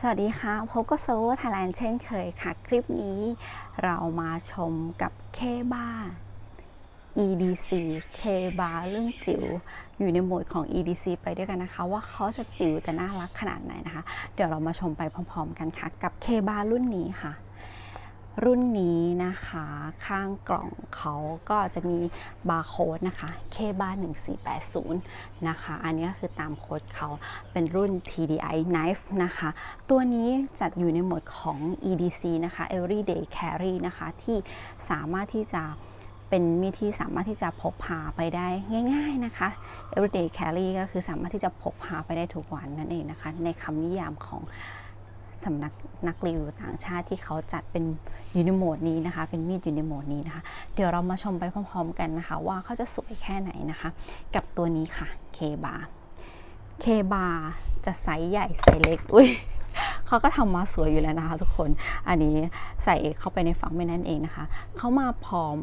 สวัสดีค่ะ พบกับโซไทยแลนด์เช่นเคยค่ะ คลิปนี้เรามาชมกับเคบา EDC เคบาเรื่องจิ๋วอยู่ในโหมดของ EDC ไปด้วยกันนะคะ ว่าเขาจะจิ๋วแต่น่ารักขนาดไหนนะคะ เดี๋ยวเรามาชมไปพร้อม ๆ กันค่ะ กับเคบารุ่นนี้ค่ะ รุ่นนี้นะคะ ข้างกล่องเขาก็จะมีบาร์โค้ดนะคะ KBA1480 นะคะ อันนี้ก็คือตามโค้ดเขาเป็นรุ่น TDI Knife นะคะ ตัวนี้จัดอยู่ในหมวดของ EDC นะคะ Everyday Carry นะคะ ที่สามารถที่จะเป็นมีดที่สามารถที่จะพกพาไปได้ง่าย ๆนะคะ Everyday Carry ก็คือสามารถที่จะพกพาไปได้ทุกวันนั่นเองนะคะ ในคำนิยามของ สำนักนักรีวิวต่างชาติที่เขาจัดเป็นยู่ในโมดนี้นะคะ เป็นมีดยู่ในโมดนี้นะคะ เดี๋ยวเรามาชมไปพร้อมๆกันนะคะ ว่าเขาจะสวยแค่ไหนนะคะ กับตัวนี้ค่ะเคบาเคบาจะไซส์ใหญ่ไซส์เล็กอุ้ยเขาก็ทำมาสวยอยู่แล้วนะคะทุกคน อันนี้ใส่เข้าไปในฝักไม่นั่นเองนะคะ เขามาพร้อม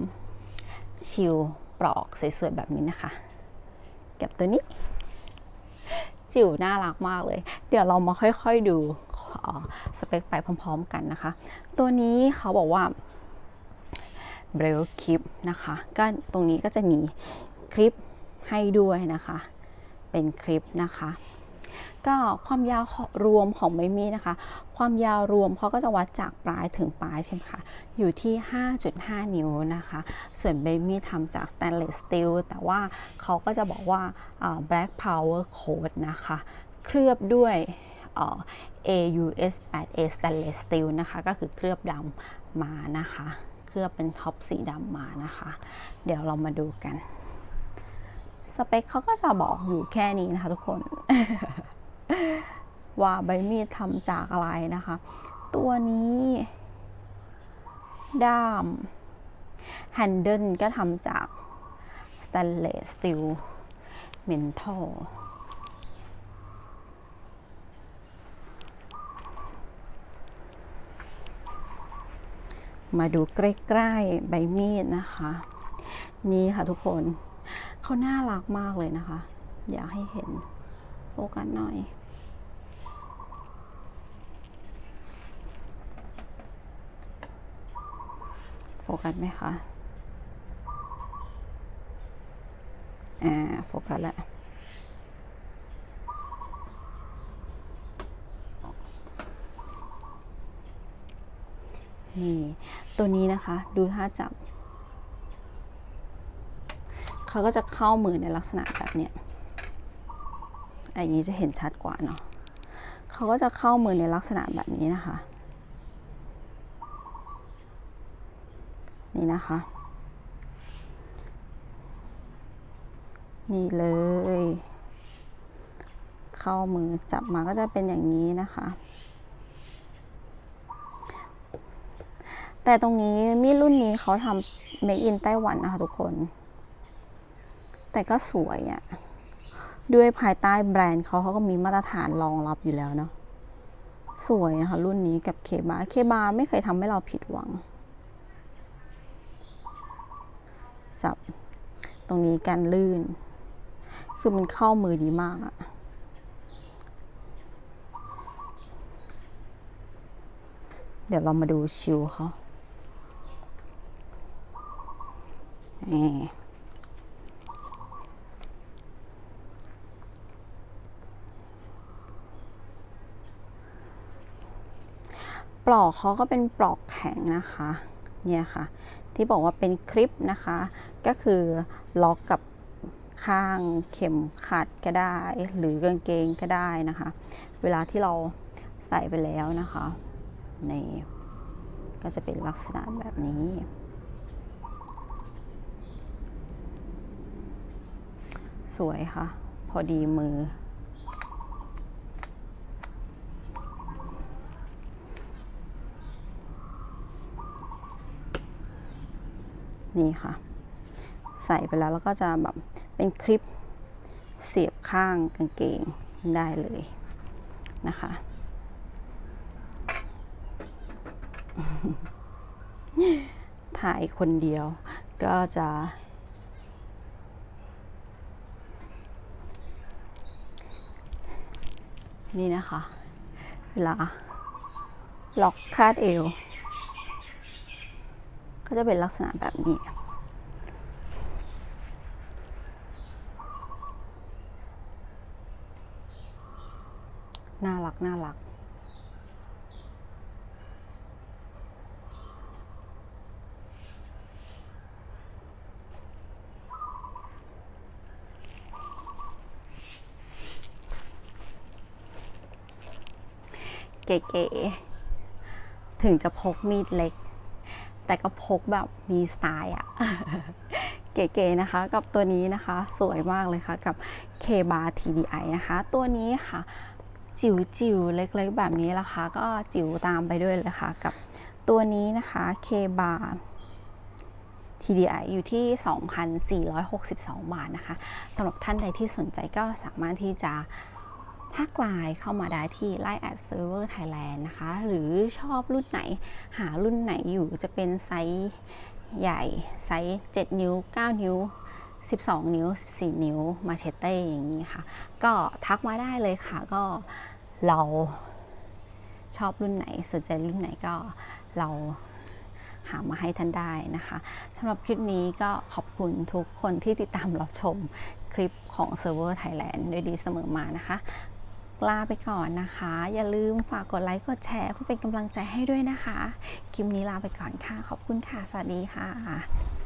ชิลปลอกสวยๆแบบนี้นะคะ กับตัวนี้ จิ๋วน่ารักมากเลย เดี๋ยวเรามาค่อยๆดู สเปคไปพร้อมๆกันนะคะ ตัวนี้เขาบอกว่าเบรลคลิปนะคะก็ตรงนี้ก็จะมีคลิปให้ด้วยนะคะ เป็นคลิปนะคะ ก็ความยาวรวมของใบมีดนะคะ ความยาวรวมเขาก็จะวัดจากปลายถึงปลายใช่ไหมคะอยู่ที่ 5.5 นิ้วนะคะ ส่วนใบมีดทำจาก stainless steel แต่ว่าเขาก็จะบอกว่า black power coat นะคะ เคลือบด้วย AUS 8A stainless steel นะคะ ก็คือเคลือบดำมานะคะ เคลือบเป็นท็อปสีดำมานะคะ เดี๋ยวเรามาดูกัน สเปคเขาก็จะบอกอยู่แค่นี้นะคะทุกคน ว่าใบมีดทำจากอะไรนะคะ ตัวนี้ ด้ามแฮนเดิลก็ทำจาก stainless steel mental มาดูใกล้ๆใบมีดนะคะ นี่ค่ะทุกคนเขาน่ารักมากเลยนะคะ อยากให้เห็นโฟกัสหน่อย โฟกัสไหมคะ อ่า โฟกัสแล้ว นี่ตัวนี้นะคะดูท่าจับ เขาก็จะเข้ามือในลักษณะแบบเนี้ยอันนี้จะเห็นชัดกว่าเนาะเขาก็จะเข้ามือในลักษณะแบบนี้นะคะ นี่นะคะ นี่เลย เข้ามือจับมาก็จะเป็นอย่างนี้นะคะ แต่ตรงนี้มีดรุ่นนี้เขาทำเมอินไต้หวันนะคะทุกคน แต่ก็สวยอะ่ะ ด้วยภายใต้แบรนด์เขาเขาก็มีมาตรฐานรองรับอยู่แล้วเนาะ สวยนะคะรุ่นนี้กับเคบาเคบาไม่เคยทำให้เราผิดหวัง จับตรงนี้กันลื่น คือมันเข้ามือดีมากอะเดี๋ยวเรามาดูชิวเขา นี่ปลอกเขาก็เป็นปลอกแข็งนะคะ เนี่ยค่ะ ที่บอกว่าเป็นคลิปนะคะ ก็คือล็อกกับข้างเข็มขัดก็ได้ หรือกางเกงก็ได้นะคะ เวลาที่เราใส่ไปแล้วนะคะ ในก็จะเป็นลักษณะแบบนี้ สวยค่ะ พอดีมือ นี่ค่ะ ใส่ไปแล้วแล้วก็จะแบบเป็นคลิปเสียบข้างกางเกงได้เลยนะคะถ่ายคนเดียวก็จะ นี่นะคะ เวลาล็อกคาดเอว ก็จะเป็นลักษณะแบบนี้ น่ารัก น่ารัก เก๋ๆถึงจะพกมีดเล็ก แต่ก็พกแบบมีสไตล์อะเก๋ๆนะคะ กับตัวนี้นะคะ สวยมากเลยค่ะ กับ K bar TDI นะคะ ตัวนี้ค่ะ จิ๋วจิ๋วๆเล็กๆ แบบนี้ละคะก็จิ๋วตามไปด้วยเลยค่ะ กับตัวนี้นะคะ K bar TDI อยู่ที่ 2,462 บาทนะคะสำหรับท่านใดที่สนใจก็สามารถที่จะ ทักไลน์เข้ามาได้ที่ Line at Server Thailand นะคะ หรือชอบรุ่นไหนหารุ่นไหนอยู่จะเป็นไซส์ใหญ่ ไซส์ 7 นิ้ว 9 นิ้ว 12 นิ้ว 14 นิ้ว มาเชเต้อย่างนี้ค่ะ ก็ทักมาได้เลยค่ะ ก็เราชอบรุ่นไหนสนใจรุ่นไหนก็เราหามาให้ท่านได้นะคะสำหรับคลิปนี้ก็ขอบคุณทุกคนที่ติดตามรับชมคลิปของ Server Thailand ด้วยดีเสมอมานะคะ ลาไปก่อนนะคะ อย่าลืมฝากกดไลค์กดแชร์เพื่อเป็นกำลังใจให้ด้วยนะคะ คลิปนี้ลาไปก่อนค่ะ ขอบคุณค่ะ สวัสดีค่ะ